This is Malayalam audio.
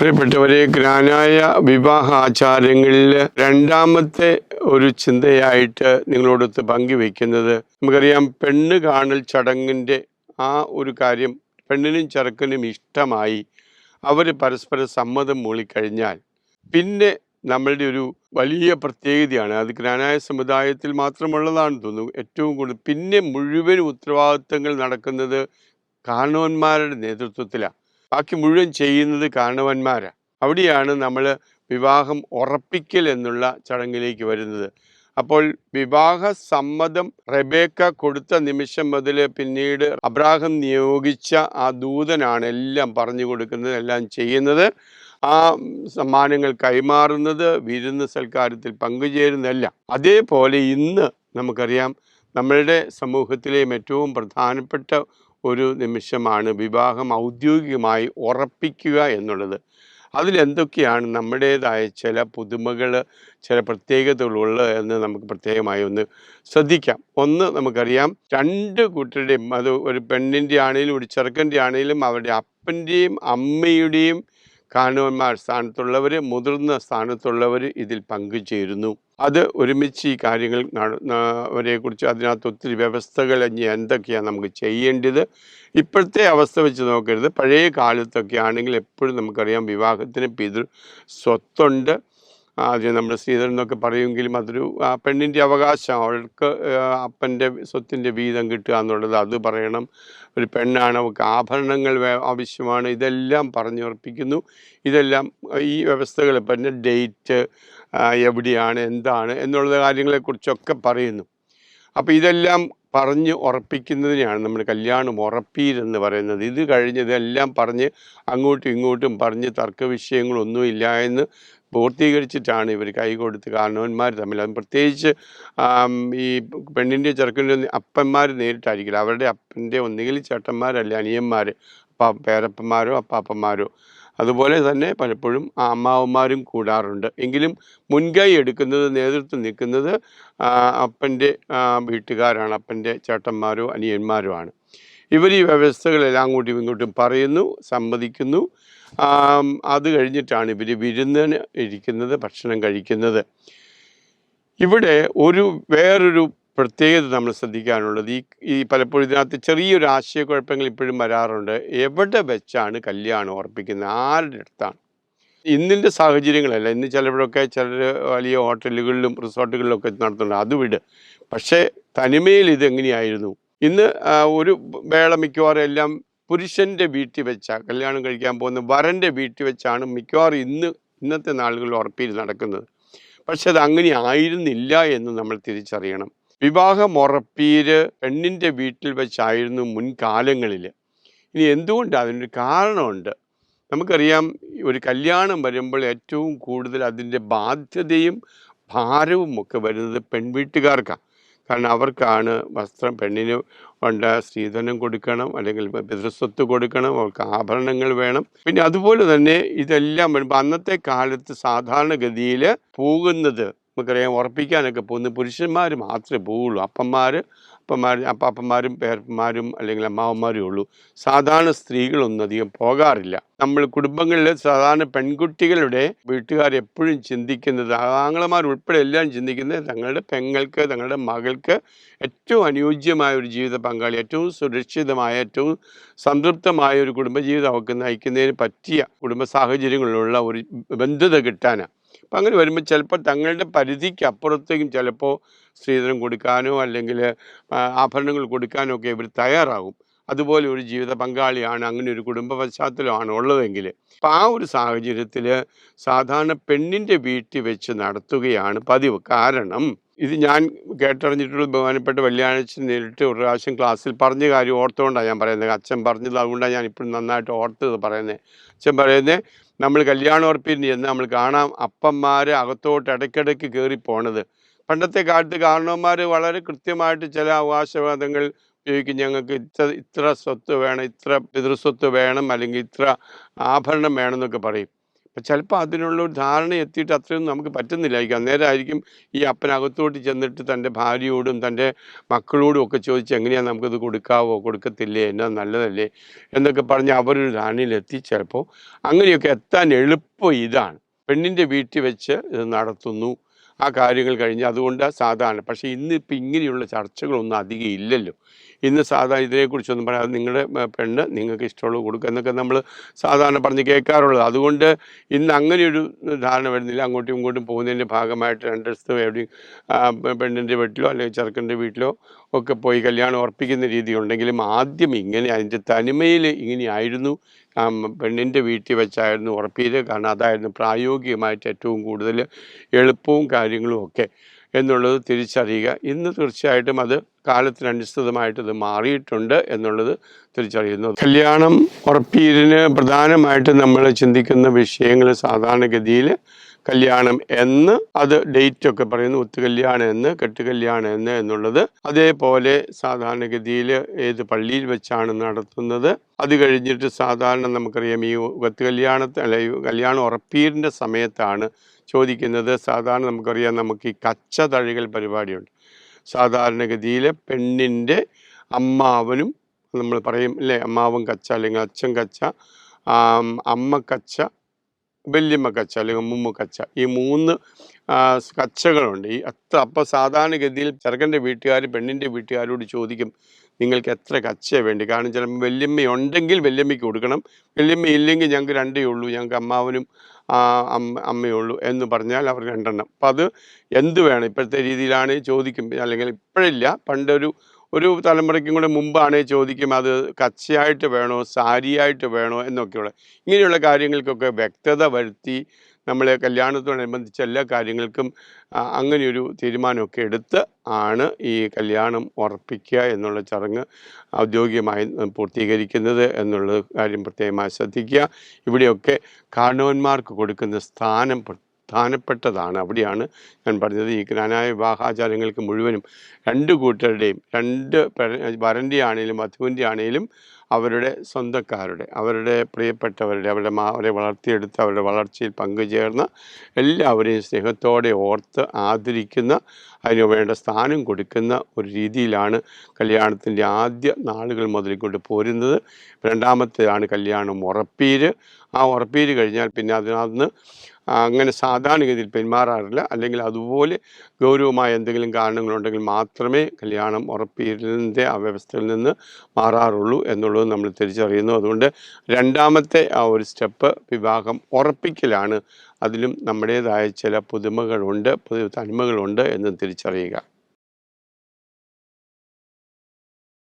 പ്രിയപ്പെട്ടവരെ ഗ്രാനായ വിവാഹ ആചാരങ്ങളിൽ രണ്ടാമത്തെ ഒരു ചിന്തയായിട്ട് നിങ്ങളോടൊത്ത് പങ്കുവെക്കുന്നത് നമുക്കറിയാം പെണ്ണ് കാണൽ ചടങ്ങിന്റെ ആ ഒരു കാര്യം പെണ്ണിനും ചെറുക്കനും ഇഷ്ടമായി. അവർ പരസ്പരം സമ്മതം മൂളിക്കഴിഞ്ഞാൽ പിന്നെ നമ്മളുടെ ഒരു വലിയ പ്രത്യേകതയാണ്. അത് ഗ്രാനായ സമുദായത്തിൽ മാത്രമുള്ളതാണെന്ന് തോന്നുന്നു. ഏറ്റവും കൂടുതൽ പിന്നെ മുഴുവൻ ഉത്തരവാദിത്തങ്ങൾ നടക്കുന്നത് കാരണവന്മാരുടെ നേതൃത്വത്തിലാണ്. ബാക്കി മുഴുവൻ ചെയ്യുന്നത് കാരണവന്മാരാണ് അവിടെയാണ് നമ്മൾ വിവാഹം ഉറപ്പിക്കൽ എന്നുള്ള ചടങ്ങിലേക്ക് വരുന്നത്. അപ്പോൾ വിവാഹ സമ്മതം റെബേക്ക കൊടുത്ത നിമിഷം മുതൽ പിന്നീട് അബ്രാഹം നിയോഗിച്ച ആ ദൂതനാണ് എല്ലാം പറഞ്ഞു കൊടുക്കുന്നത് എല്ലാം ചെയ്യുന്നത്. ആ സമ്മാനങ്ങൾ കൈമാറുന്നത് വിരുന്ന് സൽക്കാരത്തിൽ പങ്കുചേരുന്നതല്ല. അതേപോലെ ഇന്ന് നമുക്കറിയാം നമ്മളുടെ സമൂഹത്തിലെയും ഏറ്റവും പ്രധാനപ്പെട്ട ഒരു നിമിഷമാണ് വിവാഹം ഔദ്യോഗികമായി ഉറപ്പിക്കുക എന്നുള്ളത്. അതിലെന്തൊക്കെയാണ് നമ്മുടേതായ ചില പുതുമകൾ ചില പ്രത്യേകതകളുള്ളത് എന്ന് നമുക്ക് പ്രത്യേകമായി ഒന്ന് ശ്രദ്ധിക്കാം. ഒന്ന് നമുക്കറിയാം രണ്ട് കൂട്ടരുടെയും അത് ഒരു പെണ്ണിന്റെ ആണെങ്കിലും ഒരു ചെറുക്കന്റെ ആണെങ്കിലും അവരുടെ അപ്പന്റെയും അമ്മയുടെയും കാരണവന്മാർ സ്ഥാനത്തുള്ളവർ മുതിർന്ന സ്ഥാനത്തുള്ളവർ ഇതിൽ പങ്കുചേരുന്നു. അത് ഒരുമിച്ച് ഈ കാര്യങ്ങൾ അവരെ കുറിച്ച് അതിനകത്ത് ഒത്തിരി വ്യവസ്ഥകൾ ഇനി എന്തൊക്കെയാണ് നമുക്ക് ചെയ്യേണ്ടത്? ഇപ്പോഴത്തെ അവസ്ഥ വെച്ച് നോക്കരുത്. പഴയ കാലത്തൊക്കെ ആണെങ്കിൽ എപ്പോഴും നമുക്കറിയാം വിവാഹത്തിന് പിതൃ സ്വത്തുണ്ട്. ആദ്യം നമ്മൾ ശ്രീധരൻ എന്നൊക്കെ പറയുമെങ്കിലും അതൊരു പെണ്ണിന്റെ അവകാശം. അവൾക്ക് അപ്പന്റെ സ്വത്തിന്റെ വീതം കിട്ടുക എന്നുള്ളത് അത് പറയണം. ഒരു പെണ്ണാണ് അവൾക്ക് ആഭരണങ്ങൾ ആവശ്യമാണ്. ഇതെല്ലാം പറഞ്ഞുറപ്പിക്കുന്നു. ഇതെല്ലാം ഈ വ്യവസ്ഥകൾ പിന്നെ ഡേറ്റ് എവിടെയാണ് എന്താണ് എന്നുള്ള കാര്യങ്ങളെക്കുറിച്ചൊക്കെ പറയുന്നു. അപ്പോൾ ഇതെല്ലാം പറഞ്ഞ് ഉറപ്പിക്കുന്നതിനെയാണ് നമ്മൾ കല്യാണം ഉറപ്പീരെന്ന് പറയുന്നത്. ഇത് കഴിഞ്ഞ് ഇതെല്ലാം പറഞ്ഞ് അങ്ങോട്ടും ഇങ്ങോട്ടും പറഞ്ഞ് തർക്ക വിഷയങ്ങളൊന്നുമില്ല എന്ന് പൂർത്തീകരിച്ചിട്ടാണ് ഇവർ കൈകൊടുത്ത് കാരണവന്മാർ തമ്മിൽ. അത് പ്രത്യേകിച്ച് ഈ പെണ്ണിന്റെ ചെറുക്കന്റെ അപ്പന്മാർ നേരിട്ടായിരിക്കില്ല. അവരുടെ അപ്പന്റെ ഒന്നുകിൽ ചേട്ടന്മാരല്ല അനിയന്മാർ അപ്പം പേരപ്പന്മാരോ അപ്പാപ്പന്മാരോ. അതുപോലെ തന്നെ പലപ്പോഴും അമ്മാവന്മാരും കൂടാറുണ്ട്. എങ്കിലും മുൻകൈ എടുക്കുന്നത് നേതൃത്വം നിൽക്കുന്നത് അപ്പന്റെ വീട്ടുകാരാണ്. അപ്പന്റെ ചേട്ടന്മാരോ അനിയന്മാരോ ആണ്. ഇവർ ഈ വ്യവസ്ഥകളെല്ലാം അങ്ങോട്ടും ഇങ്ങോട്ടും പറയുന്നു സമ്മതിക്കുന്നു അത് കഴിഞ്ഞിട്ടാണ് ഇവർ വിരുന്നിന് ഇരിക്കുന്നത് ഭക്ഷണം കഴിക്കുന്നത്. ഇവിടെ ഒരു വേറൊരു പ്രത്യേകത നമ്മൾ ശ്രദ്ധിക്കാനുള്ളത്. ഈ ഈ പലപ്പോഴും ഇതിനകത്ത് ചെറിയൊരു ആശയക്കുഴപ്പങ്ങൾ ഇപ്പോഴും വരാറുണ്ട്. എവിടെ വെച്ചാണ് കല്യാണം ഉറപ്പിക്കുന്നത്? ആരുടെ അടുത്താണ്? ഇന്നിന്റെ സാഹചര്യങ്ങളല്ല. ഇന്ന് ചിലപ്പോഴൊക്കെ ചിലർ വലിയ ഹോട്ടലുകളിലും റിസോർട്ടുകളിലൊക്കെ നടത്തുന്നുണ്ട്. അത് വിട്. പക്ഷേ തനിമയിൽ ഇത് എങ്ങനെയായിരുന്നു ഇന്ന് ഒരു വേള മിക്കവാറും എല്ലാം പുരുഷന്റെ വീട്ടിൽ വെച്ചാണ് കല്യാണം കഴിക്കാൻ പോകുന്ന വരന്റെ വീട്ടിൽ വെച്ചാണ് മിക്കവാറും ഇന്ന് ഇന്നത്തെ നാളുകളിൽ ഉറപ്പിൽ നടക്കുന്നത്. പക്ഷെ അത് അങ്ങനെ ആയിരുന്നില്ല എന്ന് നമ്മൾ തിരിച്ചറിയണം. വിവാഹം ഉറപ്പീര് പെണ്ണിന്റെ വീട്ടിൽ വെച്ചായിരുന്നു മുൻകാലങ്ങളിൽ ഇനി എന്തുകൊണ്ടാണ് അതിനൊരു കാരണമുണ്ട്? നമുക്കറിയാം ഒരു കല്യാണം വരുമ്പോൾ ഏറ്റവും കൂടുതൽ അതിന്റെ ബാധ്യതയും ഭാരവും ഒക്കെ വരുന്നത് പെൺവീട്ടുകാർക്കാണ് കാരണം അവർക്കാണ് വസ്ത്രം പെണ്ണിന് വേണ്ട സ്ത്രീധനം കൊടുക്കണം അല്ലെങ്കിൽ പിതൃസ്വത്ത് കൊടുക്കണം അവർക്ക് ആഭരണങ്ങൾ വേണം. പിന്നെ അതുപോലെ തന്നെ ഇതെല്ലാം വരുമ്പോൾ അന്നത്തെ കാലത്ത് സാധാരണഗതിയിൽ പോകുന്നത് നമുക്കറിയാം ഉറപ്പിക്കാനൊക്കെ പോകുന്ന പുരുഷന്മാർ മാത്രമേ പോവുള്ളൂ. അപ്പന്മാർ അപ്പന്മാർ അപ്പാപ്പന്മാരും പേരപ്പന്മാരും അല്ലെങ്കിൽ അമ്മാവന്മാരും ഉള്ളൂ. സാധാരണ സ്ത്രീകളൊന്നും അധികം പോകാറില്ല. നമ്മൾ കുടുംബങ്ങളിൽ സാധാരണ പെൺകുട്ടികളുടെ വീട്ടുകാർ എപ്പോഴും ചിന്തിക്കുന്നത് ആങ്ങളമാർ ഉൾപ്പെടെ എല്ലാം ചിന്തിക്കുന്നത് തങ്ങളുടെ പെങ്ങൾക്ക് തങ്ങളുടെ മകൾക്ക് ഏറ്റവും അനുയോജ്യമായ ഒരു ജീവിത പങ്കാളി ഏറ്റവും സുരക്ഷിതമായ ഏറ്റവും സംതൃപ്തമായ ഒരു കുടുംബജീവിതം അവർക്ക് നയിക്കുന്നതിന് പറ്റിയ കുടുംബ സാഹചര്യങ്ങളിലുള്ള ഒരു ബന്ധുത കിട്ടാനാണ്. അപ്പം അങ്ങനെ വരുമ്പോൾ ചിലപ്പോൾ തങ്ങളുടെ പരിധിക്ക് അപ്പുറത്തേക്കും ചിലപ്പോൾ സ്ത്രീധനം കൊടുക്കാനോ അല്ലെങ്കിൽ ആഭരണങ്ങൾ കൊടുക്കാനോ ഒക്കെ ഇവർ തയ്യാറാകും. അതുപോലെ ഒരു ജീവിത പങ്കാളിയാണ് അങ്ങനെ ഒരു കുടുംബ പശ്ചാത്തലമാണ് ഉള്ളതെങ്കിൽ അപ്പം ആ ഒരു സാഹചര്യത്തിൽ സാധാരണ പെണ്ണിന്റെ വീട്ടിൽ വെച്ച് നടത്തുകയാണ് പതിവ്. കാരണം ഇത് ഞാൻ കേട്ടറിഞ്ഞിട്ടുള്ള ബഹുമാനപ്പെട്ട വെള്ളിയാഴ്ച നേരിട്ട് ഒരു പ്രാവശ്യം ക്ലാസ്സിൽ പറഞ്ഞ കാര്യം ഓർത്തുകൊണ്ടാണ് ഞാൻ പറയുന്നത് അച്ഛൻ പറഞ്ഞത് അതുകൊണ്ടാണ് ഞാൻ ഇപ്പോഴും നന്നായിട്ട് ഓർത്തത് പറയുന്നത് അച്ഛൻ പറയുന്നത് നമ്മൾ കല്യാണം ഉറപ്പിന് ചെന്ന് നമ്മൾ കാണാം അപ്പന്മാർ അകത്തോട്ട് ഇടയ്ക്കിടയ്ക്ക് കയറി പോണത്. പണ്ടത്തെ കാലത്ത് കാരണവന്മാർ വളരെ കൃത്യമായിട്ട് ചില അവകാശവാദങ്ങൾ ഉപയോഗിക്കും. ഞങ്ങൾക്ക് ഇത്ര ഇത്ര സ്വത്ത് വേണം ഇത്ര പിതൃസ്വത്ത് വേണം അല്ലെങ്കിൽ ഇത്ര ആഭരണം വേണം എന്നൊക്കെ പറയും. അപ്പം ചിലപ്പോൾ അതിനുള്ള ഒരു ധാരണ എത്തിയിട്ട് അത്രയൊന്നും നമുക്ക് പറ്റുന്നില്ലായിരിക്കും. അന്നേരമായിരിക്കും ഈ അപ്പനകത്തോട്ട് ചെന്നിട്ട് തന്റെ ഭാര്യയോടും തന്റെ മക്കളോടും ഒക്കെ ചോദിച്ച് എങ്ങനെയാണ് നമുക്കിത് കൊടുക്കാവോ കൊടുക്കത്തില്ലേ എന്നാ നല്ലതല്ലേ എന്നൊക്കെ പറഞ്ഞ് അവരൊരു ധാരണയിലെത്തി ചിലപ്പോൾ അങ്ങനെയൊക്കെ എത്താൻ എളുപ്പം ഇതാണ്. പെണ്ണിന്റെ വീട്ടിൽ വെച്ച് ഇത് നടത്തുന്നു. ആ കാര്യങ്ങൾ കഴിഞ്ഞ് അതുകൊണ്ട് സാധാരണ. പക്ഷേ ഇന്നിപ്പോൾ ഇങ്ങനെയുള്ള ചർച്ചകളൊന്നും അധികം ഇല്ലല്ലോ. ഇന്ന് സാധാരണ ഇതിനെക്കുറിച്ചൊന്നും പറയാതെ നിങ്ങളുടെ പെണ്ണ് നിങ്ങൾക്ക് ഇഷ്ടമുള്ളത് കൊടുക്കുക എന്നൊക്കെ നമ്മൾ സാധാരണ പറഞ്ഞ് കേൾക്കാറുള്ളത്. അതുകൊണ്ട് ഇന്ന് അങ്ങനെയൊരു ധാരണ വരുന്നില്ല. അങ്ങോട്ടും ഇങ്ങോട്ടും പോകുന്നതിന്റെ ഭാഗമായിട്ട് രണ്ടിടത്തും എവിടെയും പെണ്ണിന്റെ വീട്ടിലോ അല്ലെങ്കിൽ ചെറുക്കന്റെ വീട്ടിലോ ഒക്കെ പോയി കല്യാണം ഉറപ്പിക്കുന്ന രീതി ഉണ്ടെങ്കിലും ആദ്യം ഇങ്ങനെ അതിന്റെ തനിമയിൽ ഇങ്ങനെയായിരുന്നു പെണ്ണിന്റെ വീട്ടിൽ വെച്ചായിരുന്നു ഉറപ്പിയത്. കാരണം അതായിരുന്നു പ്രായോഗികമായിട്ട് ഏറ്റവും കൂടുതൽ എളുപ്പവും കാര്യങ്ങളും ഒക്കെ എന്നുള്ളത് തിരിച്ചറിയുക. ഇന്ന് തീർച്ചയായിട്ടും അത് കാലത്തിനനുസൃതമായിട്ട് മാറിയിട്ടുണ്ട് എന്നുള്ളത് തിരിച്ചറിയുന്നു കല്യാണം ഉറപ്പീരിന് പ്രധാനമായിട്ട് നമ്മൾ ചിന്തിക്കുന്ന വിഷയങ്ങൾ സാധാരണഗതിയിൽ കല്യാണം എന്ന് അത് ഡേറ്റ് ഒക്കെ പറയുന്നു. ഒത്തുകല്യാണം എന്ന് കെട്ടുകല്യാണം എന്ന് എന്നുള്ളത് അതേപോലെ സാധാരണഗതിയിൽ ഏത് പള്ളിയിൽ വെച്ചാണ് നടത്തുന്നത്. അത് കഴിഞ്ഞിട്ട് സാധാരണ നമുക്കറിയാം ഈ ഒത്തു കല്യാണത്തെ അല്ലെ കല്യാണം ഉറപ്പീരിന്റെ സമയത്താണ് ചോദിക്കുന്നത്. സാധാരണ നമുക്കറിയാം നമുക്ക് ഈ കച്ച തഴികൾ പരിപാടിയുണ്ട്. സാധാരണഗതിയിൽ പെണ്ണിന്റെ അമ്മാവനും നമ്മൾ പറയും അല്ലേ അമ്മാവൻ കച്ച അല്ലെങ്കിൽ അച്ഛൻ കച്ച അമ്മ കച്ച വല്യമ്മ കച്ച അല്ലെങ്കിൽ അമ്മുമ്മ കച്ച ഈ മൂന്ന് കച്ചകളുണ്ട്. ഈ അത്ര അപ്പോൾ സാധാരണഗതിയിൽ ചെറുക്കന്റെ വീട്ടുകാർ പെണ്ണിന്റെ വീട്ടുകാരോട് ചോദിക്കും നിങ്ങൾക്ക് എത്ര കച്ചയാണ് വേണ്ടി? കാരണം ചിലപ്പോൾ വല്യമ്മ ഉണ്ടെങ്കിൽ വല്യമ്മയ്ക്ക് കൊടുക്കണം. വല്യമ്മ ഇല്ലെങ്കിൽ ഞങ്ങൾക്ക് രണ്ടേ ഉള്ളൂ. ഞങ്ങൾക്ക് അമ്മാവനും അമ്മയേ ഉള്ളൂ എന്ന് പറഞ്ഞാൽ അവർ രണ്ടെണ്ണം. അപ്പം അത് എന്ത് വേണം? ഇപ്പോഴത്തെ രീതിയിലാണ് ചോദിക്കും. അല്ലെങ്കിൽ ഇപ്പോഴില്ല. പണ്ടൊരു ഒരു തലമുറയ്ക്കും കൂടെ മുമ്പാണ് ചോദിക്കും അത് കച്ചയായിട്ട് വേണോ? സാരിയായിട്ട് വേണോ? എന്നൊക്കെയുള്ള. ഇങ്ങനെയുള്ള കാര്യങ്ങൾക്കൊക്കെ വ്യക്തത വരുത്തി നമ്മൾ കല്യാണത്തോടനുബന്ധിച്ച എല്ലാ കാര്യങ്ങൾക്കും അങ്ങനെയൊരു തീരുമാനമൊക്കെ എടുത്ത് ആണ് ഈ കല്യാണം ഉറപ്പിക്കുക എന്നുള്ള ചടങ്ങ് ഔദ്യോഗികമായി പൂർത്തീകരിക്കുന്നത് എന്നുള്ള കാര്യം പ്രത്യേകമായി ശ്രദ്ധിക്കുക. ഇവിടെയൊക്കെ കാരണവന്മാർക്ക് കൊടുക്കുന്ന സ്ഥാനം പ്രധാനപ്പെട്ടതാണ് അവിടെയാണ് ഞാൻ പറഞ്ഞത് ഈ ജ്ഞാനായ വിവാഹാചാരങ്ങൾക്ക് മുഴുവനും രണ്ട് കൂട്ടരുടെയും രണ്ട് വരന്റെ ആണെങ്കിലും വധുവിന്റെ ആണെങ്കിലും അവരുടെ സ്വന്തക്കാരുടെ അവരുടെ പ്രിയപ്പെട്ടവരുടെ അവരുടെ അവരെ വളർത്തിയെടുത്ത് അവരുടെ വളർച്ചയിൽ പങ്കുചേർന്ന എല്ലാവരെയും സ്നേഹത്തോടെ ഓർത്ത് ആദരിക്കുന്ന അതിന് വേണ്ട സ്ഥാനം കൊടുക്കുന്ന ഒരു രീതിയിലാണ് കല്യാണത്തിന്റെ ആദ്യ നാളുകൾ മുതലിക്കൊണ്ട് പോരുന്നത്. രണ്ടാമത്തേതാണ് കല്യാണം ഉറപ്പീര്. ആ ഉറപ്പീര് കഴിഞ്ഞാൽ പിന്നെ അതിനകത്ത് അങ്ങനെ സാധാരണഗതിയിൽ പെരുമാറാറില്ല. അല്ലെങ്കിൽ അതുപോലെ ഗൗരവമായ എന്തെങ്കിലും കാരണങ്ങളുണ്ടെങ്കിൽ മാത്രമേ കല്യാണം ഉറപ്പീരിന്റെ ആ വ്യവസ്ഥയിൽ നിന്ന് മാറാറുള്ളൂ എന്നുള്ളത് നമ്മൾ തിരിച്ചറിയുന്നു. അതുകൊണ്ട് രണ്ടാമത്തെ ആ ഒരു സ്റ്റെപ്പ് വിവാഹം ഉറപ്പിക്കലാണ്. അതിലും നമ്മുടേതായ ചില പുതുമകളുണ്ട് പുതിയ തനിമകളുണ്ട് എന്ന് തിരിച്ചറിയുക.